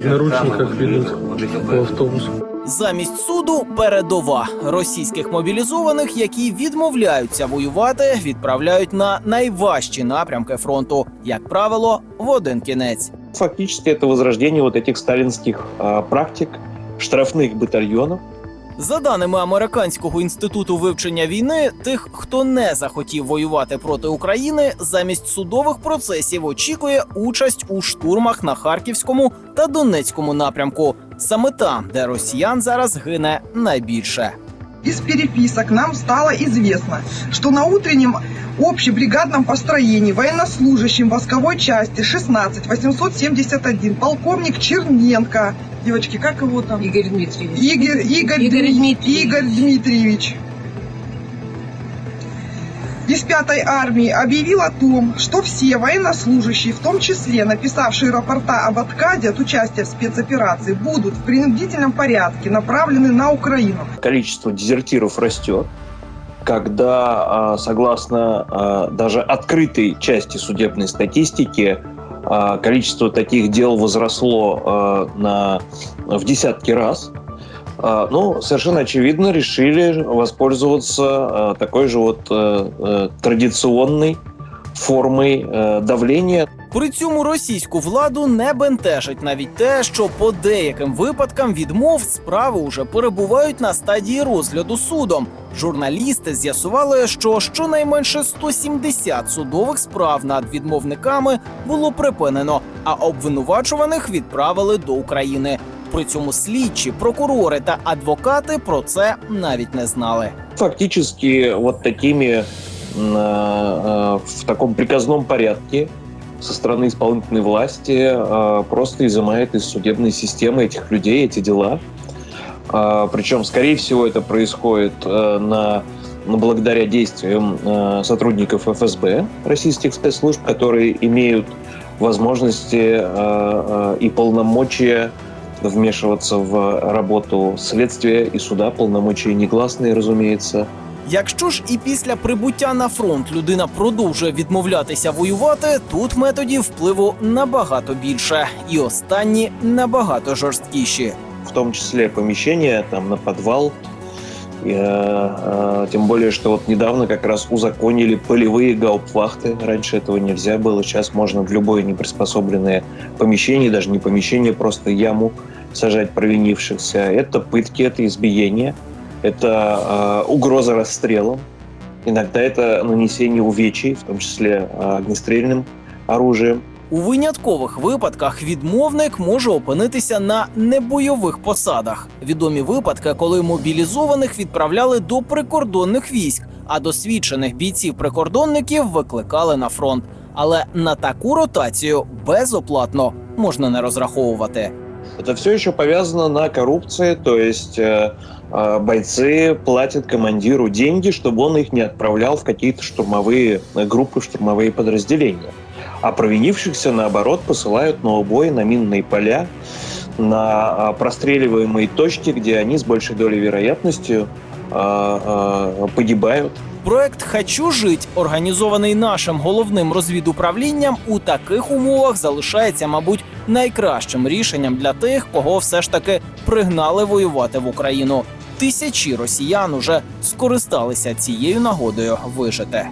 В наручниках ведут по автобусу. Замість суду передова російських мобілізованих, які відмовляються воювати, відправляють на найважчі напрямки фронту, як правило, в один кінець. Фактически это возрождение вот этих сталинских а, практик, штрафных батальонов, За даними американського інституту вивчення війни, тих, хто не захотів воювати проти України, замість судових процесів очікує участь у штурмах на харківському та донецькому напрямку, саме там, де росіян зараз гине найбільше. Из переписок нам стало известно, что на утреннем общебригадном построении военнослужащим восковой части 16 871 полковник Черненко, девочки, как его там? Игорь Дмитриевич. Игорь, Игорь, Игорь Дми- Дмитриевич. Игорь Дмитриевич из пятой армии объявил о том, что все военнослужащие, в том числе написавшие рапорта об отказе от участия в спецоперации, будут в принудительном порядке направлены на Украину. количество дезертиров растет, когда, а, согласно а, даже открытой части судебной статистики, а, количество таких дел возросло на, в десятки раз. А, Ну, совершенно очевидно, решили воспользоваться а, такой же вот э, э, традиционной формой э, давления При цьому російську владу не бентежить навіть те, що по деяким випадкам відмов справи уже перебувають на стадії розгляду судом. Журналісти з'ясували, що щонайменше 170 судових справ над відмовниками було припинено, а обвинувачуваних відправили до України. При цьому слідчі, прокурори та адвокати про це навіть не знали. фактически вот такими м, э, э, в таком приказном порядке со стороны исполнительной власти э, просто изымает из судебной системы этих людей эти дела. А, Причем, скорее всего, это происходит э, на, на благодаря действиям э, сотрудников ФСБ, российских спецслужб, которые имеют возможности э, э, и полномочия вмешиваться в работу следствия и суда, полномочия негласные, разумеется. Якщо ж і після прибуття на фронт людина продовжує відмовлятися воювати, тут методів впливу набагато більше, і останні набагато жорсткіші. в тому числі поміщення там на подвал. Э, э, тем более, что вот недавно как раз узаконили полевые гауптвахты. Раньше этого нельзя было. Сейчас можно в любое неприспособленное помещение, даже не помещение, просто яму сажать провинившихся. Это пытки, это избиение, это э, угроза расстрелом. Иногда это нанесение увечий, в том числе огнестрельным оружием. У виняткових випадках відмовник може опинитися на небойових посадах. Відомі випадки, коли мобілізованих відправляли до прикордонних військ, а досвідчених бійців-прикордонників викликали на фронт. Але на таку ротацію безоплатно можна не розраховувати. Это все еще повязано на коррупции, то есть э, э, бойцы платят командиру деньги, чтобы он их не отправлял в какие-то штурмовые э, группы, штурмовые подразделения. А провинившихся, наоборот, посылают на убой, на минные поля, на э, простреливаемые точки, где они с большей долей вероятностью э, э, погибают. Проект Хочу жить, організований нашим головним розвідуправлінням, у таких умовах залишається, мабуть, найкращим рішенням для тих, кого все ж таки пригнали воювати в Україну. Тисячі росіян уже скористалися цією нагодою вижити.